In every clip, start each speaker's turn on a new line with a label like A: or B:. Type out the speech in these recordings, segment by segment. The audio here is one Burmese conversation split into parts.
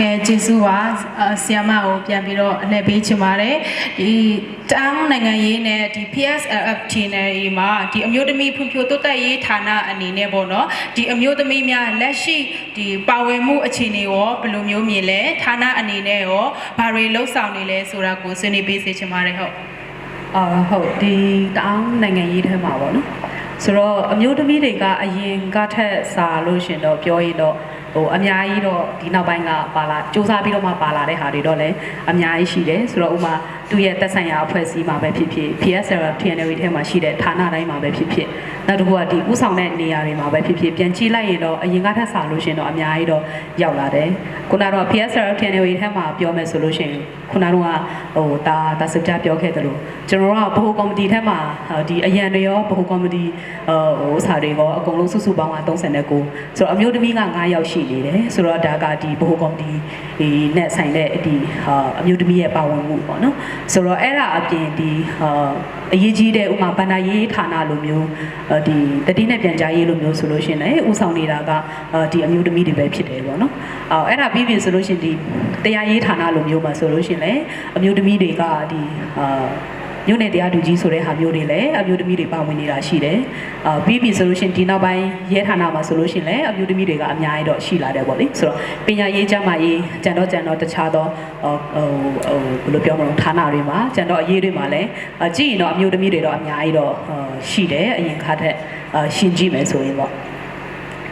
A: ကဲကျေးဇူးပါအာဆီယမကိုပြန်ပြီးတော့အလှည့်ပေးချင်ပါတယ်ဒီတောင်းနိုင်ငံရေးနဲ့ဒီ PSLF channel တွေမှာဒီအမျိုးသမီးဖွံ့ဖြိုးတိုးတက်ရေးဌာနအနေနဲ့ပေါ့နော်ဒီအမျိုးသမီးများလက်ရှိဒီပါဝင်မှုအခြေအနေရောဘယ်လိုမျိုးမြင်လဲဌာနအနေနဲ့ရောဘာတွေလှုပ်ဆောင်နေလဲဆိုတာကိုဆွေးနွေးပေးစေချင်ပါတယ်ဟုတ်
B: အာဟုတ်ဒီတောင်းနိုင်ငံရေးထဲမှာပေါ့နော်ဆိုတော့အမျိုးသမီးတွေကအရင်ကထက်စာလို့ရှင်တော့ပြောရင်တော့ ဟိုအများကြီးတော့ဒီနောက်ပိုင်းကပါလာစူးစမ်းပြီးတော့မှပါလာတဲ့ဟာတွေတော့လည်းအများကြီးရှိတယ်ဆိုတော့ဥမာသူ့ရဲ့သက်ဆိုင်ရာအဖွဲ့အစည်းမှာပဲဖြစ်ဖြစ် PSL TNL ထဲမှာရှိတဲ့ဌာနတိုင်းမှာပဲဖြစ်ဖြစ်နောက်တစ်ခုကဒီဥဆောင်တဲ့နေရာတွေမှာပဲဖြစ်ဖြစ်ပြန်ကြည့်လိုက်ရင်တော့အရင်ကထက်စာလို့ရှင်တော့အများကြီးတော့ရောက်လာတယ်ခုနကတော့ PSL TNL ထဲမှာပြောမယ်ဆိုလို့ရှင်ခုနကတော့ဟိုတာတာစပြပြောခဲ့တယ်လို့ကျွန်တော်တို့ကဘ ਹੁ ကော်မတီထဲမှာဒီအရန်တွေရောဘ ਹੁ ကော်မတီဟိုဥစားတွေရောအကုန်လုံးစုစုပေါင်းက39ဆိုတော့အမျိုးသမီးက9ယောက်ရှိနေတယ်ဆိုတော့ဒါကဒီဘ ਹੁ ကော်မတီ ဒီနဲ့ဆိုင်တဲ့ဒီဟာအမျိုးသမီးရဲ့ပါဝင်မှုပေါ့နော်ဆိုတော့အဲ့ဒါအပြင်ဒီဟာအရေးကြီးတဲ့ဥမာဗန္ဒာရေးဌာနလိုမျိုးဒီတတိနဲ့ပြန်ကြားရေးလိုမျိုးဆိုလို့ရှိရင်လည်းဥဆောင်နေတာကဒီအမျိုးသမီးတွေပဲဖြစ်တယ်ပေါ့နော်အဲ့အဲ့ဒါပြီးပြီဆိုလို့ရှိရင်ဒီတရားရေးဌာနလိုမျိုးမှာဆိုလို့ရှိရင်လည်းအမျိုးသမီးတွေကဒီအာ မြို့နယ်တရားသူကြီးဆိုတဲ့ဟာမျိုးတွေလည်းအမျိုးသမီးတွေပါဝင်နေတာရှိတယ်။အာပြီးပြီဆိုလို့ရှိရင်ဒီနောက်ပိုင်းရဲဌာနမှာဆိုလို့ရှိရင်လည်းအမျိုးသမီးတွေကအများကြီးတော့ရှိလာတယ်ပေါ့လေ။ဆိုတော့ပညာရေးကျန်းမာရေးကြံတော့ကြံတော့တခြားသောဟိုဟိုဘယ်လိုပြောမလဲဌာနတွေမှာကြံတော့အရေးတွေမှာလည်းကြည့်ရင်တော့အမျိုးသမီးတွေတော့အများကြီးတော့ရှိတယ်အရင်ခါထက်ရှင်ကြည့်မယ်ဆိုရင်ပေါ့။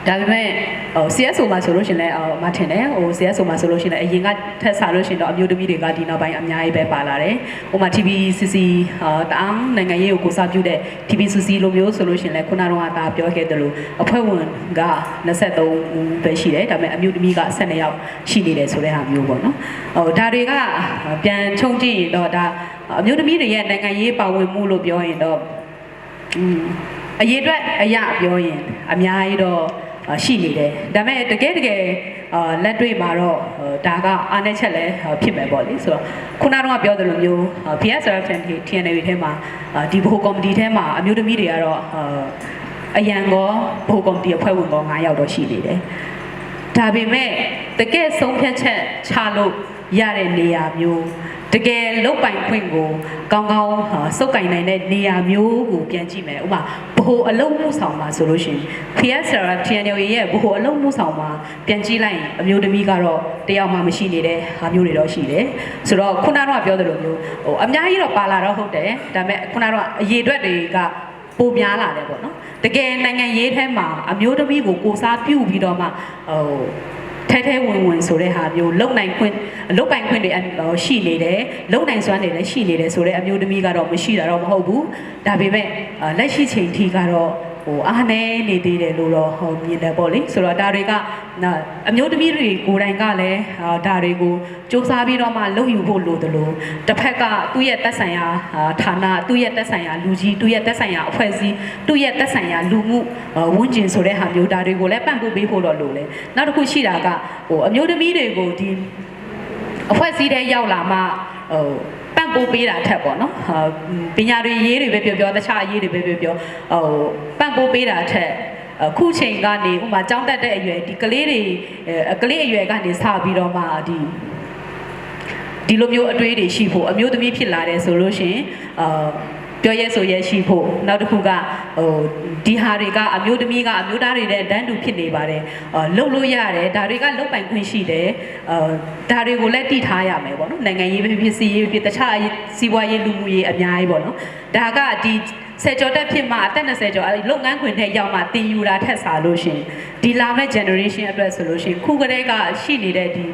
B: ဒါပေမဲ့ဟို CSO မှာဆိုလို့ရှင်လည်းဟိုမထင်တယ်ဟို CSO မှာဆိုလို့ရှင်လည်းအရင်ကထက်စားလို့ရှင်တော့အမျိုးသမီးတွေကဒီနောက်ပိုင်းအများကြီးပဲပါလာတယ်။ဟိုမှာ TBCC ဟာတအားနိုင်ငံရေးကိုကိုစားပြုတဲ့ TBCC လိုမျိုးဆိုလို့ရှင်လည်းခုနကတော့ဒါပြောခဲ့တယ်လို့အဖွဲ့ဝင်က23ဦးပဲရှိတယ်။ဒါပေမဲ့အမျိုးသမီးက12ယောက်ရှိနေတယ်ဆိုတဲ့ဟာမျိုးပေါ့နော်။ဟိုဒါတွေကပြန်ခြုံကြည့်ရင်တော့ဒါအမျိုးသမီးတွေရဲ့နိုင်ငံရေးပါဝင်မှုလို့ပြောရင်တော့อืมအရေးအတွက်အရာပြောရင်အများကြီးတော့ ရှိနေတယ်ဒါပေမဲ့တကယ်တကယ်အာလက်တွေ့မှာတော့ဒါကအားနည်းချက်လည်းဖြစ်မယ်ပေါ့လေဆိုတော့ခုနကတော့ပြောသလိုမျိုး PSR TNA ထဲမှာဒီဘိုကော်မတီထဲမှာအမျိုးသမီးတွေကတော့အရန်ကောဘိုကော်မတီအဖွဲ့ဝင်ကော9ယောက်တော့ရှိနေတယ်ဒါပေမဲ့တကယ်ဆုံးဖြတ်ချက်ချလို့ရတဲ့နေရာမျိုး တကယ်လုတ်ပိုင်ခွင့်ကိုကောင်းကောင်းစုပ်ကင်နိုင်တဲ့နေရာမျိုးကိုပြန်ကြည့်မယ်ဥပမာဘ ਹੁ အလုံးမှုဆောင်မှာဆိုလို့ရှိရင် PSR TNL ရဲ့ဘ ਹੁ အလုံးမှုဆောင်မှာပြန်ကြည့်လိုက်ရင်အမျိုးသမီးကတော့တယောက်မှမရှိနေတဲ့ဟာမျိုးတွေတော့ရှိတယ်ဆိုတော့ခုနကတော့ပြောသလိုမျိုးဟိုအများကြီးတော့ပါလာတော့ဟုတ်တယ်ဒါပေမဲ့ခုနကတော့အရေးအတွက်တွေကပိုများလာတယ်ပေါ့နော်တကယ်နိုင်ငံရေးထဲမှာအမျိုးသမီးကိုကိုစားပြုပြီးတော့မှဟို ထဲထဲဝင်ဝင်ဆိုတဲ့ဟာမျိုးလုံနိုင်ခွင့်လုံပိုင်ခွင့်တွေရှိနေတယ်လုံနိုင်စွမ်းတွေလည်းရှိနေတယ်ဆိုတဲ့အမျိုးသမီးကတော့မရှိတာတော့မဟုတ်ဘူးဒါပေမဲ့လက်ရှိချိန်ထိကတော့ ဟိုအားနေနေသေးတယ်လို့တော့ဟောမြင်တယ်ပေါ့လေဆိုတော့ဒါတွေကအမျိုးသမီးတွေကိုယ်တိုင်ကလည်းဒါတွေကိုစ조사ပြီးတော့မှလုပ်ယူဖို့လိုတယ်လို့တစ်ဖက်ကသူ့ရဲ့သက်ဆိုင်ရာဌာနသူ့ရဲ့သက်ဆိုင်ရာလူကြီးသူ့ရဲ့သက်ဆိုင်ရာအဖွဲ့အစည်းသူ့ရဲ့သက်ဆိုင်ရာလူမှုဝန်းကျင်ဆိုတဲ့ဟာမျိုးဒါတွေကိုလည်းပံ့ပိုးပေးဖို့တော့လိုတယ်နောက်တစ်ခုရှိတာကဟိုအမျိုးသမီးတွေကိုဒီအဖွဲ့အစည်းတွေရောက်လာမှဟို ပံ့ပိုးပေးတာထက်ပေါ့နော်ပညာတွေရေးတွေပဲပြောပြောတခြားအရေးတွေပဲပြောပြောဟိုပံ့ပိုးပေးတာထက်အခုချိန်ကနေဥမာကြောင်းတက်တဲ့အရွယ်ဒီကလေးတွေကလေးအရွယ်ကနေစပြီးတော့မှဒီဒီလိုမျိုးအတွေးတွေရှိဖို့အမျိုးသမီးဖြစ်လာတယ်ဆိုလို့ရှင်အာ ပြောရဲဆိုရဲရှိဖို့နောက်တစ်ခုကဟိုဒီဟာတွေကအမျိုးသမီးကအမျိုးသားတွေနဲ့တန်းတူဖြစ်နေပါတယ်အာလှုပ်လို့ရတယ်ဒါတွေကလှုပ်ပိုင်ခွင့်ရှိတယ်အာဒါတွေကိုလည်းတည်ထားရမယ်ပေါ့နော်နိုင်ငံရေးဖြစ်ဖြစ်စီရေးဖြစ်တခြားစီးပွားရေးလူမှုရေးအများကြီးပေါ့နော်ဒါကဒီဆယ်ကျော်တက်ဖြစ်မှအသက်20ကျော်လုပ်ငန်းခွင်ထဲရောက်မှတင်ယူတာထက်စားလို့ရှင်ဒီလာမဲ့ generation အတွက်ဆိုလို့ရှင်ခုကတည်းကရှိနေတဲ့ဒီ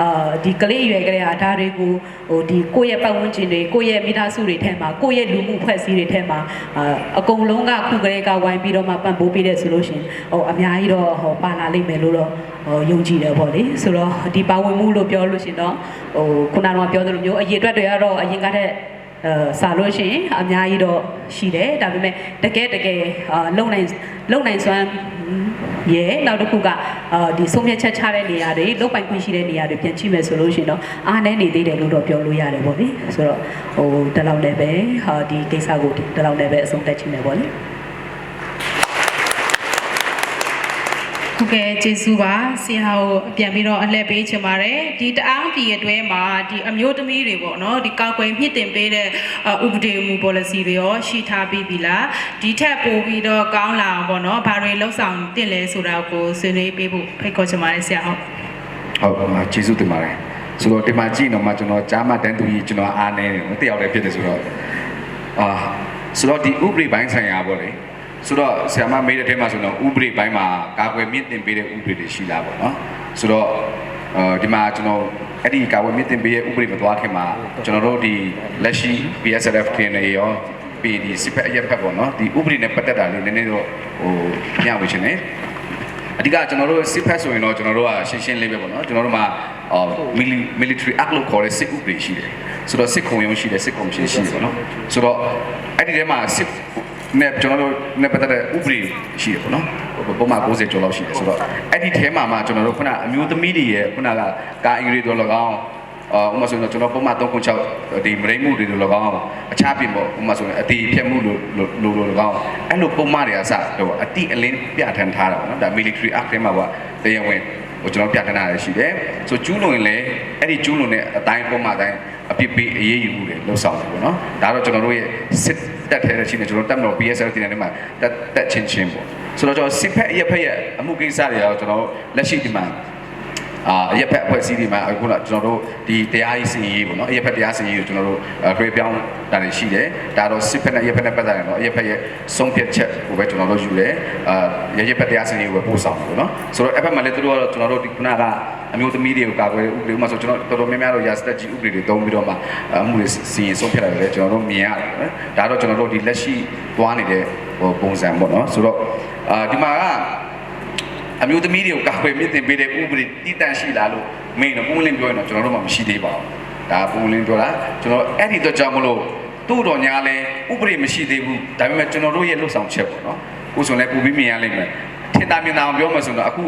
B: အာဒီကလေးရွယ်ကလေးဟာဒါတွေကိုဟိုဒီကိုယ့်ရဲ့ပတ်ဝန်းကျင်တွေကိုယ့်ရဲ့မိသားစုတွေထဲမှာကိုယ့်ရဲ့လူမှုဖွဲ့စည်းတွေထဲမှာအာအကုန်လုံးကခုကလေးကဝိုင်းပြီးတော့မှပံ့ပိုးပေးတဲ့ဆိုလို့ရှင်ဟိုအများကြီးတော့ဟိုပါလာလိမ့်မယ်လို့တော့ဟိုယုံကြည်တယ်ပေါ့လေဆိုတော့ဒီပါဝင်မှုလို့ပြောလို့ရှင်တော့ဟိုခုနကပြောသလိုမျိုးအရေးအတွက်တွေကတော့အရင်ကတည်းကအဲစာလို့ရှိရင်အများကြီးတော့ရှိတယ်ဒါပေမဲ့တကယ်တကယ်လုံနိုင်လုံနိုင်စွမ်း ရဲနောက်တစ်ခုကအာဒီဆုံးဖြတ်ချက်ချတဲ့နေရာတွေလုတ်ပိုင်ခွင့်ရှိတဲ့နေရာတွေပြန်ကြည့်မယ်ဆိုလို့ရှိရင်တော့အားနည်းနေသေးတယ်လို့တော့ပြောလို့ရတယ်ပေါ့လေဆိုတော့ဟိုဒီလောက်လည်းပဲဟာဒီကိစ္စကိုဒီလောက်လည်းပဲအဆုံးသတ်ချင်တယ်ပေါ့လေ
A: ဟုတ်ကဲ့ကျေးဇူးပါဆရာကိုပြန်ပြီးတော့အလှည့်ပေးချင်ပါတယ်ဒီတအားပြည်အတွဲမှာဒီအမျိုးသမီးတွေပေါ့နော်ဒီကောက်ွယ်မြင့်တင်ပေးတဲ့ဥပဒေမူ policy တွေရောရှိထားပြီးပြီလားဒီထက်ပိုပြီးတော့ကောင်းလာအောင်ပေါ့နော်ဘာတွေလှုပ်ဆောင်တင်လဲဆိုတာကိုဆွေးနွေးပေးဖို့ဖိတ်ခေါ်ချင်ပါတယ်ဆရာဟုတ်
C: ဟုတ်ပါကျေးဇူးတင်ပါတယ်ဆိုတော့ဒီမှာကြည့်တော့မှကျွန်တော်ကြားမှတန်းသူကြီးကျွန်တော်အားနေတယ်မတယောက်တည်းဖြစ်တယ်ဆိုတော့အာဆိုတော့ဒီဥပဒေပိုင်းဆိုင်ရာပေါ့လေ ဆိုတော့ဆရာမမေးတဲ့ထဲမှာဆိုတော့ဥပဒေပိုင်းမှာကာကွယ်မြင့်တင်ပေးတဲ့ဥပဒေတွေရှိလားပေါ့နော်ဆိုတော့အဲဒီမှာကျွန်တော်အဲ့ဒီကာကွယ်မြင့်တင်ပေးတဲ့ဥပဒေမသွားခင်မှာကျွန်တော်တို့ဒီလက်ရှိ PSRF ထင်နေရောပြီးဒီစစ်ဖက်အရက်ဖက်ပေါ့နော်ဒီဥပဒေနဲ့ပတ်သက်တာလေးနည်းနည်းတော့ဟိုညှဝေချင်တယ်အဓိကကျွန်တော်တို့စစ်ဖက်ဆိုရင်တော့ကျွန်တော်တို့ကရှင်းရှင်းလေးပဲပေါ့နော်ကျွန်တော်တို့မှာအော် military act လို့ခေါ်တဲ့စစ်ဥပဒေရှိတယ်ဆိုတော့စစ်ခုံရုံးရှိတယ်စစ်ခုံရှင်ရှိတယ်ပေါ့နော်ဆိုတော့အဲ့ဒီထဲမှာစစ် နဲ့ကျွန်တော်တို့နဲ့ပတ်သက်တဲ့ဥပဒေရှိတယ်ပေါ့နော်ပုံမှန်60ကျော်လောက်ရှိတယ်ဆိုတော့အဲ့ဒီထဲမှာမှကျွန်တော်တို့ခုနအမျိုးသမီးတွေရဲ့ခုနကကာအင်္ဂလိပ်တော်၎င်းအာဥပမာဆိုရင်ကျွန်တော်ပုံမှန်3.6ဒီမရိမှုတွေလို၎င်းအခြားပြင်ပေါ့ဥပမာဆိုရင်အတီဖြတ်မှုလိုလိုလို၎င်းအဲ့လိုပုံမှန်တွေကစတော့အတီအလင်းပြဋ္ဌာန်းထားတာပေါ့နော်ဒါ military act ထဲမှာကတရားဝင်ဟိုကျွန်တော်ပြဋ္ဌာန်းထားရရှိတယ်ဆိုကျူးလွန်ရင်လည်းအဲ့ဒီကျူးလွန်တဲ့အတိုင်းပုံမှန်အတိုင်းအပြစ်ပေးအရေးယူမှုတွေလှုပ်ဆောင်တယ်ပေါ့နော်ဒါတော့ကျွန်တော်တို့ရဲ့စစ် တက်ထဲတဲ့ချင်းတွေကျွန်တော်တက်မလို့ PSL တင်တဲ့မှာတက်တက်ချင်းချင်းပေါ့ဆိုတော့ကျွန်တော်စစ်ဖက်အရက်ဖက်ရဲ့အမှုကိစ္စတွေရောကျွန်တော်လက်ရှိဒီမှာအာအရက်ဖက်အဖွဲ့အစည်းတွေမှာအခုနကျွန်တော်တို့ဒီတရားရေးစီရေးပေါ့နော်အရက်ဖက်တရားစီရေးကိုကျွန်တော်တို့ရွှေပြောင်းတာတွေရှိတယ်ဒါတော့စစ်ဖက်နဲ့အရက်ဖက်နဲ့ပတ်သက်တယ်နော်အရက်ဖက်ရဲ့ဆုံးဖြတ်ချက်ကိုပဲကျွန်တော်တို့ယူတယ်အာရရက်ဖက်တရားစီရေးကိုပဲပို့ဆောင်တယ်ပေါ့နော်ဆိုတော့အဲ့ဖက်မှာလည်းသူတို့ကတော့ကျွန်တော်တို့ဒီခုနက အမျိုးသမီးတွေကိုကာကွယ်ဥပဒေဥပမာဆိုကျွန်တော်တော်တော်များများတော့ရာစတက်ကြီးဥပဒေတွေတုံးပြီးတော့မှအမှုတွေစီရင်ဆုံးဖြတ်ရတယ်လေကျွန်တော်တို့မြင်ရတယ်နော်ဒါတော့ကျွန်တော်တို့ဒီလက်ရှိသွားနေတဲ့ဟိုပုံစံပေါ့နော်ဆိုတော့အာဒီမှာကအမျိုးသမီးတွေကိုကာကွယ်မြင့်တင်ပေးတဲ့ဥပဒေတည်တံ့ရှိလားလို့မင်းတော့ပုံလင်းပြောရင်တော့ကျွန်တော်တို့မှမရှိသေးပါဘူး။ဒါပုံလင်းပြောတာကျွန်တော်အဲ့ဒီတော့ကြောင့်မလို့သူ့တော်ညာလဲဥပဒေမရှိသေးဘူး။ဒါပေမဲ့ကျွန်တော်တို့ရဲ့လှုပ်ဆောင်ချက်ပေါ့နော်။ကိုယ်ဆိုလဲပူပြီးမြင်ရလိမ့်မယ်။ထင်သာမြင်သာအောင်ပြောမှဆိုတော့အခု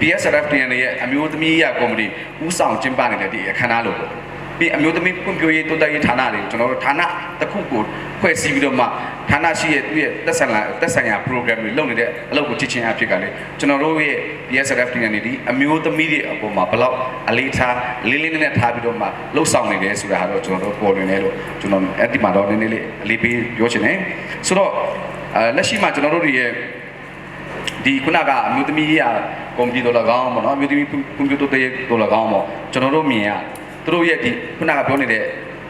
C: PSRF တင်ရဲ့အမျိုးသမီးရကော်မတီဥဆောင်ကျင်းပနေတဲ့ဒီအခမ်းအနားလို့ပေါ့။ပြီးအမျိုးသမီးဖွံ့ဖြိုးရေးတိုးတက်ရေးဌာနတွေကျွန်တော်တို့ဌာနတစ်ခုကိုဖွဲ့စည်းပြီးတော့မှဌာနရှိရဲ့သူ့ရဲ့သက်ဆိုင်ရာသက်ဆိုင်ရာ program တွေလုပ်နေတဲ့အလုပ်ကိုချစ်ချင်းအဖြစ်ကလေကျွန်တော်တို့ရဲ့ PSRF တင်နေဒီအမျိုးသမီးတွေအပေါ်မှာဘလောက်အလေးထားလေးလေးနက်နက်ထားပြီးတော့မှလှုပ်ဆောင်နေတယ်ဆိုတာဟာတော့ကျွန်တော်တို့ပေါ်လွင်နေလို့ကျွန်တော်အဲ့ဒီမှာတော့နည်းနည်းလေးအလေးပေးပြောချင်တယ်ဆိုတော့အဲလက်ရှိမှာကျွန်တော်တို့တွေရဲ့ ဒီခုနကအမျိုးသမီးကြီးကကွန်ပျူတာ၎င်းပေါ့နော်အမျိုးသမီးကွန်ပျူတာတဲ့တို့၎င်းပေါ့ကျွန်တော်တို့မြင်ရသူတို့ရဲ့ဒီခုနကပြောနေတဲ့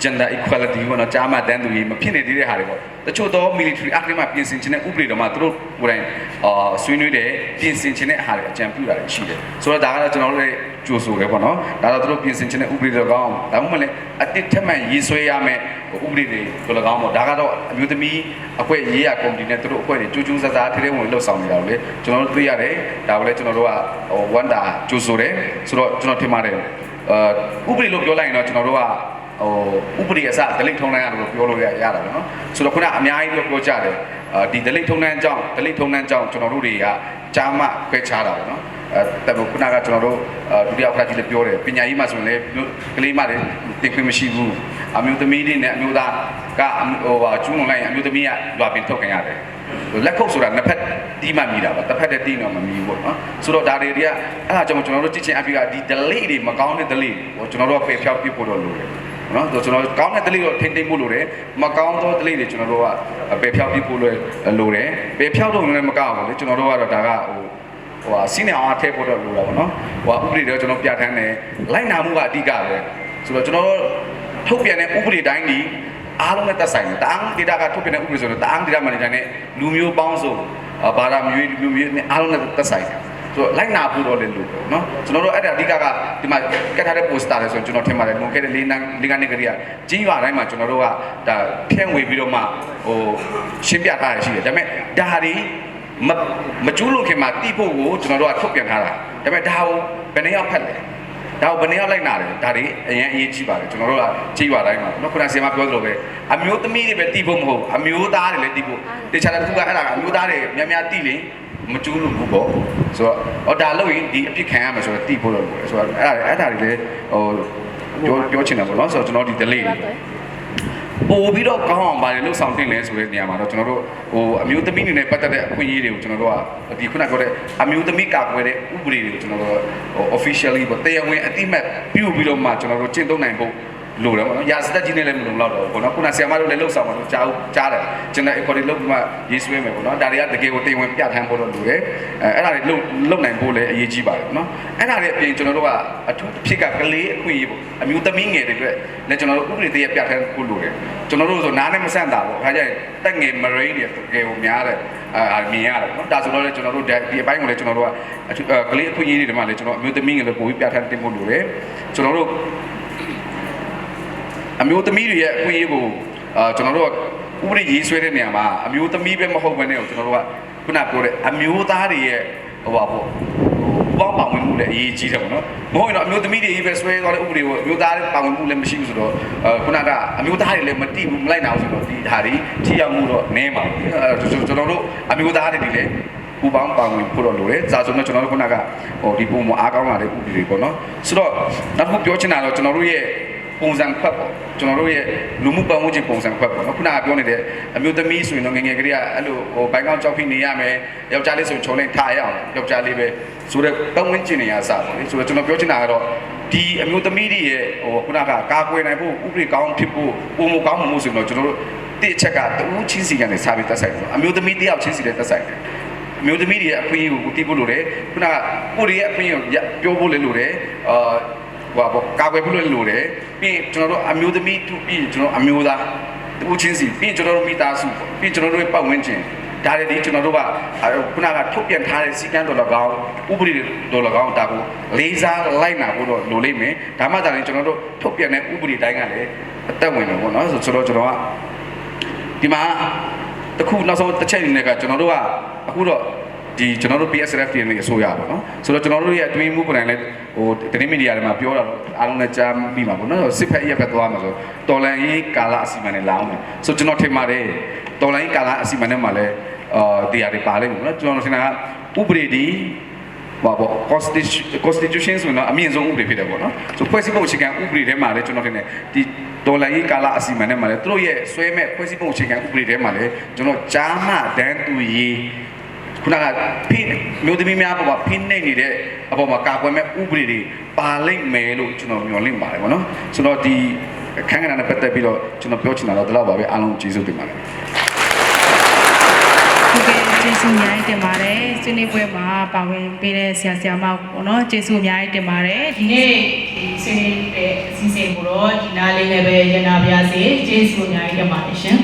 C: gender equality ပေါ့နော်ကြားမှတန်းသူကြီးမဖြစ်နေသေးတဲ့ဟာတွေပေါ့တချို့တော့ military act တွေမှာပြင်ဆင်ခြင်းတဲ့ဥပဒေတော်မှာသူတို့ကိုယ်တိုင်အာဆွေးနွေးတယ်ပြင်ဆင်ခြင်းတဲ့ဟာတွေအကြံပြုတာတွေရှိတယ်ဆိုတော့ဒါကတော့ကျွန်တော်တို့လည်းကြိုဆိုတယ်ပေါ့နော်ဒါတော့သူတို့ပြင်ဆင်ခြင်းတဲ့ဥပဒေတော်ကောင်းဒါမှမဟုတ်လည်းအတစ်ထက်မှန်ရေးဆွဲရမယ်ဥပဒေတွေတို့၎င်းပေါ့ဒါကတော့အမျိုးသမီးအဖွဲ့ရေးရကော်မတီနဲ့သူတို့အဖွဲ့တွေကြိုးကြိုးစားစားထဲထဲဝင်လှုပ်ဆောင်နေတာလို့လေကျွန်တော်တို့သိရတယ်ဒါကိုလည်းကျွန်တော်တို့ကဟိုဝန်တာကြိုဆိုတယ်ဆိုတော့ကျွန်တော်ထင်ပါတယ်အာဥပဒေလို့ပြောလိုက်ရင်တော့ကျွန်တော်တို့က ဟိုဥပဒေအစဒလိတ်ထုံးတမ်းရတယ်လို့ပြောလို့ရရတာပေါ့နော်ဆိုတော့ခုနအများကြီးပြောပြောကြတယ်ဒီဒလိတ်ထုံးတမ်းကြောင့်ဒလိတ်ထုံးတမ်းကြောင့်ကျွန်တော်တို့တွေကကြားမှပဲချတာပေါ့နော်အဲတော့ခုနကကျွန်တော်တို့ဒုတိယဥက္ကဋ္ဌကြီးလည်းပြောတယ်ပညာရေးမှာဆိုရင်လည်းကလေးမတွေတင်ခွင့်မရှိဘူးအမျိုးသမီးတွေနဲ့အမျိုးသားကဟိုပါကျူးလွန်လိုက်ရင်အမျိုးသမီးကလွာပင်ထုတ်ခံရတယ်လက်ခုပ်ဆိုတာနှစ်ဖက်တီးမှမိတာပါတစ်ဖက်တည်းတီးတော့မမီဘူးပေါ့နော်ဆိုတော့ဒါတွေတွေကအဲ့ဒါကြောင့်ကျွန်တော်တို့ကြည့်ချင်းအဖြစ်ကဒီ delay တွေမကောင်းတဲ့ delay ဟိုကျွန်တော်တို့ကပယ်ဖျောက်ပြဖို့တော့လိုတယ် နော်ဆိုကျွန်တော်ကောင်းတဲ့ delay တော့ထိမ့်သိမ့်ဖို့လိုတယ်မကောင်းသော delay တွေကျွန်တော်တို့ကပယ်ဖြောက်ပြဖို့လိုလိုတယ်ပယ်ဖြောက်တော့လည်းမကောက်ဘူးလေကျွန်တော်တို့ကတော့ဒါကဟိုဟိုဟာစီးနေအောင်အထည့်ဖို့တော့လိုတာပေါ့နော်ဟိုဟာဥပဒေတော့ကျွန်တော်ပြဋ္ဌာန်းတယ်လိုက်နာမှုကအဓိကပဲဆိုတော့ကျွန်တော်ထုတ်ပြန်တဲ့ဥပဒေတိုင်းဒီအားလုံးနဲ့သက်ဆိုင်တယ်တအားဒေတာကထုတ်ပြန်တဲ့ဥပဒေဆိုတော့တအားဒေတာမှန်တယ်လူမျိုးပေါင်းစုံဘာသာမျိုးလူမျိုးနဲ့အားလုံးနဲ့သက်ဆိုင်တယ် ဆိုတော့လိုက်နာဖို့တော့လည်းလို့ပေါ့နော်ကျွန်တော်တို့အဲ့ဒါအဓိကကဒီမှာကတ်ထားတဲ့ poster လဲဆိုရင်ကျွန်တော်ထင်ပါတယ်လွန်ခဲ့တဲ့၄နှစ်၄နှစ်ကလေးကကြီးရွာတိုင်းမှာကျွန်တော်တို့ကဒါဖြန့်ဝေပြီးတော့မှဟိုရှင်းပြထားရရှိတယ်ဒါပေမဲ့ဒါဟာဒီမမကျူးလွန်ခင်မှာတိဖို့ကိုကျွန်တော်တို့ကထုတ်ပြန်ထားတာဒါပေမဲ့ဒါကိုဘယ်နှယောက်ဖက်လဲဒါကိုဘယ်နှယောက်လိုက်နာတယ်ဒါတွေအရင်အရေးကြီးပါတယ်ကျွန်တော်တို့ကကြီးရွာတိုင်းမှာနော်ခုနဆီမပြောသလိုပဲအမျိုးသမီးတွေပဲတိဖို့မဟုတ်အမျိုးသားတွေလည်းတိဖို့တခြားတစ်ခုကအဲ့ဒါကအမျိုးသားတွေများများတိရင် မကျူးလို့ဘူးပေါ့ဆိုတော့ဟောဒါလို့ရင်ဒီအပြစ်ခံရမှာဆိုတော့တိဖို့လို့ဆိုတော့အဲ့ဒါအဲ့ဒါတွေလည်းဟိုပြောပြောချင်တာပေါ့နော်ဆိုတော့ကျွန်တော်ဒီ delay တွေပို့ပြီးတော့ကောင်းအောင်ပါတယ်လှုပ်ဆောင်တင်လဲဆိုတဲ့နေရာမှာတော့ကျွန်တော်တို့ဟိုအမျိုးသမီးအနေနဲ့ပတ်သက်တဲ့အခွင့်အရေးတွေကိုကျွန်တော်တို့ကဒီခုနကပြောတဲ့အမျိုးသမီးကာကွယ်တဲ့ဥပဒေတွေကိုကျွန်တော်တို့ဟို officially ပေါ့တရားဝင်အတိအမှတ်ပြုပြီးတော့မှကျွန်တော်တို့ကျင့်သုံးနိုင်ဖို့ လို့တယ်ပေါ့နော်။ရာစတက်ကြီးနဲ့လည်းမလုံလောက်တော့ဘူးပေါ့နော်။ခုနဆီယမတို့လည်းလှုပ်ဆောင်မှာလို့ကြားကြားတယ်။ကျွန်တော် according လုပ်ပြီးမှရေးဆွဲမယ်ပေါ့နော်။ဒါတွေကတကယ်ကိုတင်ဝင်ပြဋ္ဌာန်းဖို့လို့လိုတယ်။အဲအဲ့ဒါတွေလုံလုံနိုင်ဖို့လည်းအရေးကြီးပါတယ်ပေါ့နော်။အဲ့ဒါတွေအပြင်ကျွန်တော်တို့ကအထူးတစ်ဖြစ်ကကလေးအခွင့်အရေးပေါ့။အမျိုးသမီးငယ်တွေအတွက်လည်းကျွန်တော်တို့ဥပဒေတရပြဋ္ဌာန်းဖို့လိုတယ်။ကျွန်တော်တို့ဆိုနားနဲ့မဆန့်တာပေါ့။ခါကျရင်တက်ငယ် marine တွေတကယ်ကိုများတယ်။အာမြင်ရတယ်ပေါ့နော်။ဒါဆိုတော့လည်းကျွန်တော်တို့ဒီအပိုင်းကိုလည်းကျွန်တော်တို့ကကလေးအခွင့်အရေးတွေမှာလည်းကျွန်တော်အမျိုးသမီးငယ်တွေပိုပြီးပြဋ္ဌာန်းတင်ဖို့လိုတယ်။ကျွန်တော်တို့အ မျိုးသမီးတွေရဲ့အခွင့်အရေးကိုအာကျွန်တော်တို့ကဥပဒေရေးဆွဲတဲ့နေရာမှာအမျိုးသမီးပဲမဟုတ်ဘဲနဲ့ကျွန်တော်တို့ကခုနပြောတဲ့အမျိုးသားတွေရဲ့ဟိုပါပေါ့ဟိုပေါင်းပါဝင်မှုလည်းအရေးကြီးတယ်ပေါ့နော်မဟုတ်ရင်တော့အမျိုးသမီးတွေပဲဆွဲသွားတဲ့ဥပဒေကိုအမျိုးသားတွေပါဝင်မှုလည်းမရှိဘူးဆိုတော့အဲခုနကအမျိုးသားတွေလည်းမတိဘူးမလိုက်နိုင်ဘူးဆိုတော့ဒီဟာတွေထိရောက်မှုတော့နည်းပါဘူးအဲကျွန်တော်တို့အမျိုးသားတွေလည်းပူပေါင်းပါဝင်ဖို့တော့လိုတယ်။ဒါဆိုတော့ကျွန်တော်တို့ခုနကဟိုဒီပုံမအားကောင်းလာတဲ့ဥပဒေတွေပေါ့နော်။ဆိုတော့နောက်တစ်ခုပြောချင်တာတော့ကျွန်တော်တို့ရဲ့ ပုံစံခွက်ပေါ့ကျွန်တော်တို့ရဲ့လူမှုပတ်ဝန်းကျင်ပုံစံခွက်ပေါ့နော်ခုနကပြောနေတဲ့အမျိုးသမီးဆိုရင်တော့ငယ်ငယ်ကလေးကအဲ့လိုဟိုဘိုင်းကောင်းကြောက်ဖိနေရမယ်ယောက်ျားလေးဆိုရင်ခြုံလိုက်ထားရအောင်ယောက်ျားလေးပဲဆိုတော့ပတ်ဝန်းကျင်နေရစားပေါ့လေဆိုတော့ကျွန်တော်ပြောချင်တာကတော့ဒီအမျိုးသမီးတွေရဲ့ဟိုခုနကကာကွယ်နိုင်ဖို့ဥပဒေကောင်းဖြစ်ဖို့ပုံမကောင်းမှုဆိုရင်တော့ကျွန်တော်တို့တိအချက်ကတူးချင်းစီကနေစားပြီးတက်ဆိုင်တယ်အမျိုးသမီးတယောက်ချင်းစီလည်းတက်ဆိုင်တယ်အမျိုးသမီးတွေရဲ့အခွင့်အရေးကိုတည်ဖို့လိုတယ်ခုနကကိုယ်တွေရဲ့အခွင့်အရေးကိုပြောဖို့လည်းလိုတယ်အာ ဟိုပါကာကွယ်ဖို့လည်းလိုတယ်ပြီးရင်ကျွန်တော်တို့အမျိုးသမီးတူပြီးရင်ကျွန်တော်အမျိုးသားတူချင်းစီပြီးရင်ကျွန်တော်တို့မိသားစုပေါ့ပြီးရင်ကျွန်တော်တို့ရဲ့ပတ်ဝန်းကျင်ဒါတွေဒီကျွန်တော်တို့ကခုနကထုတ်ပြန်ထားတဲ့စီကံတော်လကောင်းဥပဒေတော်လကောင်းဒါကိုလေးစားလိုက်နာဖို့တော့လိုလိမ့်မယ်ဒါမှသာလေကျွန်တော်တို့ထုတ်ပြန်တဲ့ဥပဒေတိုင်းကလည်းအသက်ဝင်မယ်ပေါ့နော်ဆိုတော့ကျွန်တော်ကဒီမှာတခုနောက်ဆုံးတစ်ချက်အနေနဲ့ကကျွန်တော်တို့ကအခုတော့ ဒီကျွန်တော်တို့ PSRF တွေနဲ့အစိုးရပါတော့ဆိုတော့ကျွန်တော်တို့ရဲ့အတွင်းမှုပုံစံလဲဟိုတင်းမီဒီယာတွေမှာပြောတာတော့အားလုံးလည်းကြားပြီးမှာပေါ့နော်စစ်ဖက်ရက်ဖက်သွားမှာဆိုတော်လန်ရေးကာလအစီအမံနဲ့လာအောင်မယ်ဆိုကျွန်တော်ထင်ပါတယ်တော်လန်ရေးကာလအစီအမံနဲ့မှာလဲအာတရားတွေပါလိမ့်မယ်နော်ကျွန်တော်ထင်တာကဥပဒေဒီဘာပေါ့ constitution constitution ဆိုတော့အမြင့်ဆုံးဥပဒေဖြစ်တယ်ပေါ့နော်ဆိုဖွဲ့စည်းပုံအခြေခံဥပဒေထဲမှာလည်းကျွန်တော်ထင်တယ်ဒီဒေါ်လာရေးကာလအစီအမံထဲမှာလည်းသူတို့ရဲ့ဆွဲမဲ့ဖွဲ့စည်းပုံအခြေခံဥပဒေထဲမှာလည်းကျွန်တော်ကြားမှဒန်းသူရေး ခုနကဖိမျိုးသမီးများပေါ်မှာဖိနှိမ့်နေတဲ့အပေါ်မှာကာကွယ်မဲ့ဥပဒေတွေပါလိမ့်မယ်လို့ကျွန်တော်မျှော်လင့်ပါတယ်ပေါ့နော်ဆိုတော့ဒီအခန်းကဏ္ဍနဲ့ပတ်သက်ပြီးတော့ကျွန်တော်ပြောချင်တာတော့ဒီလောက်ပါပဲအားလုံးကျေးဇူးတင်ပါတယ်
A: ဟုတ်ကဲ့ကျေးဇူးအများကြီးတင်ပါတယ်ဆွေးနွေးပွဲမှာပါဝင်ပေးတဲ့ဆရာဆရာမပေါ့နော်ကျေးဇူးအများကြီးတင်ပါတယ်ဒီ
D: ဒီနေ့ဒီဆွေးနွေးတဲ့အစီအစဉ်ကိုတော့ဒီနားလေးနဲ့ပဲရနာပြစေကျေးဇူးအများကြီးတင်ပါတယ်ရှင်